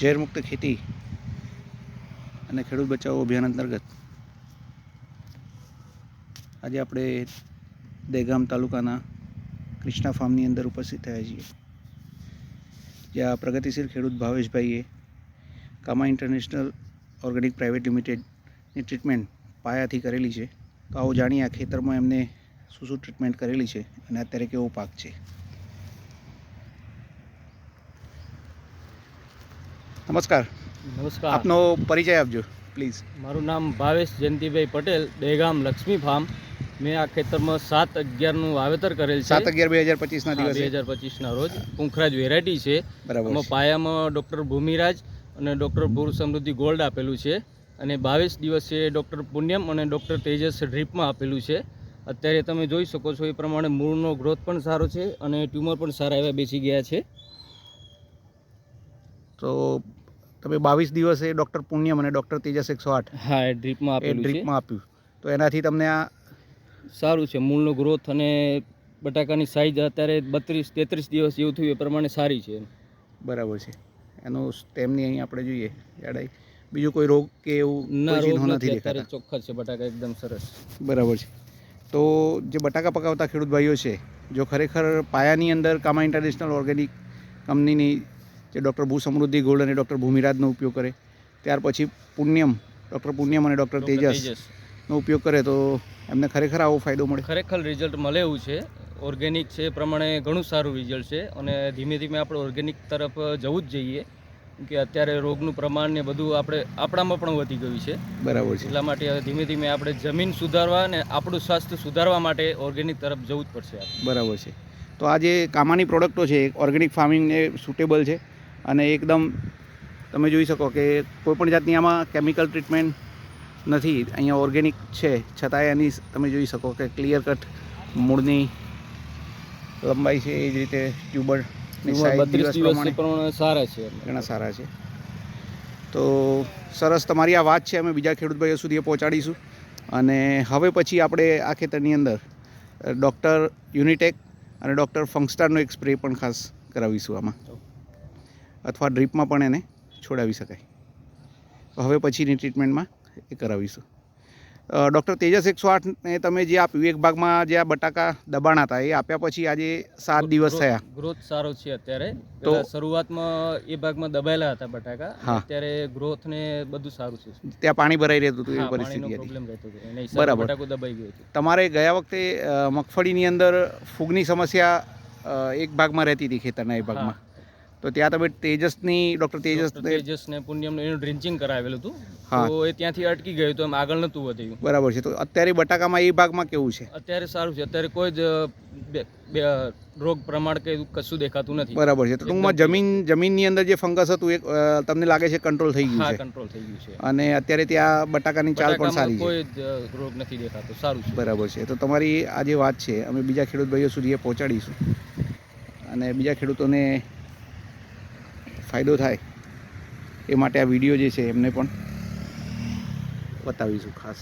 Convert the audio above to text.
ઝેરમુક્ત ખેતી અને ખેડૂત બચાવો અભિયાન અંતર્ગત આજે આપણે દહેગામ તાલુકાના કૃષ્ણા ફાર્મની અંદર ઉપસ્થિત થયા છીએ, જ્યાં પ્રગતિશીલ ખેડૂત ભાવેશભાઈએ કામા ઇન્ટરનેશનલ ઓર્ગેનિક પ્રાઇવેટ લિમિટેડની ટ્રીટમેન્ટ પાયાથી કરેલી છે. તો આવો જાણીએ આ ખેતરમાં એમને શું શું ટ્રીટમેન્ટ કરેલી છે અને અત્યારે કેવો પાક છે. નમસ્કાર. નમસ્કાર. આપનો પરિચય આપજો પ્લીઝ મારું નામ ભાવેશ જયંતિભાઈ પટેલ દહેગામ લક્ષ્મી ફાર્મ. મેં આ ખેતરમાં સાત અગિયારનું વાવેતર કરેલ છે. સાત અગિયાર બે હજાર પચીસના બે હજાર પચીસના રોજ. પુંખરાજ વેરાયટી છે. બરાબર. પાયામાં ડૉક્ટર ભૂમિરાજ અને ડૉક્ટર ભૂર સમૃદ્ધિ ગોલ્ડ આપેલું છે. અને બાવીસ દિવસે ડૉક્ટર પુણ્યમ અને ડૉક્ટર તેજસ ડ્રીપમાં આપેલું છે. અત્યારે તમે જોઈ શકો છો એ પ્રમાણે મૂળનો ગ્રોથ પણ સારો છે અને ટ્યુમર પણ સારા એવા બેસી ગયા છે. તો તમે બાવીસ દિવસે ડૉક્ટર પુણ્યમ અને ડૉક્ટર તેજસ એકસો આઠ હા એ ડ્રીપમાં એ ડ્રીપમાં આપ્યું. તો એનાથી તમને આ સારું છે મૂળનો ગ્રોથ અને બટાકાની સાઇઝ અત્યારે બત્રીસ તેત્રીસ દિવસ જેવું થયું એ પ્રમાણે સારી છે. બરાબર છે. એનું સ્ટેમની અહીં આપણે જોઈએ જાડાઈ બીજું કોઈ રોગ કે એવું ના રોગ નથી નથી અત્યારે ચોખ્ખા છે બટાકા એકદમ સરસ. બરાબર છે. તો જે બટાકા પકાવતા ખેડૂત ભાઈઓ છે જો ખરેખર પાયાની અંદર કામા ઇન્ટરનેશનલ ઓર્ગેનિક કંપનીની જે ડૉક્ટર ભૂ સમૃદ્ધિ ગોલ્ડ અને ડૉક્ટર ભૂમિરાજનો ઉપયોગ કરે. ત્યાર પછી પુણ્યમ ડૉક્ટર પુણ્યમ અને ડૉક્ટર ડૉક્ટર તેજસનો ઉપયોગ કરે તો એમને ખરેખર આવો ફાયદો મળે. ખરેખર રિઝલ્ટ મળે એવું છે. ઓર્ગેનિક છે એ પ્રમાણે ઘણું સારું રિઝલ્ટ છે અને ધીમે ધીમે આપણે ઓર્ગેનિક તરફ જવું જ જોઈએ. કે અત્યારે રોગનું પ્રમાણ ને બધું આપણે આપણામાં પણ વધી ગયું છે. બરાબર છે. એટલા માટે હવે ધીમે ધીમે આપણે જમીન સુધારવા અને આપણું સ્વાસ્થ્ય સુધારવા માટે ઓર્ગેનિક તરફ જવું જ પડશે બરાબર છે. તો આ જે કામાની પ્રોડક્ટો છે ઓર્ગેનિક ફાર્મિંગને સુટેબલ છે. અને એકદમ તમે જોઈ શકો કે કોઈપણ જાતની આમાં કેમિકલ ટ્રીટમેન્ટ નથી અહીંયા ઓર્ગેનિક છે. છતાંય એની તમે જોઈ શકો કે ક્લિયર કટ મૂળની લંબાઈ છે એ જ રીતે ટ્યુબર સારા છે ઘણા સારા છે. તો સરસ તમારી આ વાત છે અમે બીજા ખેડૂત ભાઈઓ સુધી એ પહોંચાડીશું. અને હવે પછી આપણે આ ખેતરની અંદર ડૉક્ટર યુનિટેક અને ડૉક્ટર ફંગસ્ટારનો એક સ્પ્રે પણ ખાસ કરાવીશું આમાં. અથવા ડ્રીપમાં પણ એને છોડાવી શકાય. હવે પછીની ટ્રીટમેન્ટમાં એ કરાવીશું. ડૉક્ટર તેજસ એકસો આઠને તમે જે આપ્યું એક ભાગમાં જે આ બટાકા દબાણ હતા એ આપ્યા પછી આજે સાત દિવસ થયા. ગ્રોથ સારો છે અત્યારે. તો- શરૂઆતમાં એ ભાગમાં દબાયેલા હતા બટાકા હા. અત્યારે ગ્રોથ ને બધું સારું છે. ત્યાં પાણી ભરાઈ રહેતું હતું એવી પરિસ્થિતિ હતી. બરાબર. દબાઈ ગયું તમારે ગયા વખતે મગફળીની અંદર ફૂગની સમસ્યા એક ભાગમાં રહેતી હતી ખેતરના એ ભાગમાં? તો ત્યાં તમે તેજસની ડૉક્ટર તેજસ તેજસ ને પુણ્યમ એનું ડ્રિન્ચિંગ કરાવેલું હતું. તો એ ત્યાંથી અટકી ગયું તો એમ આગળ નતું વધ્યું. બરાબર છે. તો અત્યારે બટાકામાં એ ભાગમાં કેવું છે? અત્યારે સારું છે. અત્યારે કોઈ જ રોગ પ્રમાણ કે કશું દેખાતું નથી. બરાબર છે. તો ટૂંકમાં જમીન જમીનની અંદર જે ફંગસ હતું એ તમને લાગે છે કંટ્રોલ થઈ ગયું છે? કંટ્રોલ થઈ ગયું છે. અને અત્યારે ત્યાં બટાકાની ચાલ પણ સારી છે. કોઈ જ રોગ નથી દેખાતો. સારું છે. બરાબર છે. તો તમારી આ જે વાત છે અમે બીજા ખેડૂત ભાઈઓ સુધી એ પહોંચાડીશું. અને બીજા ખેડૂતોને ફાયદો થાય એ માટે આ વીડિયો જે છે એમને પણ બતાવીશું ખાસ.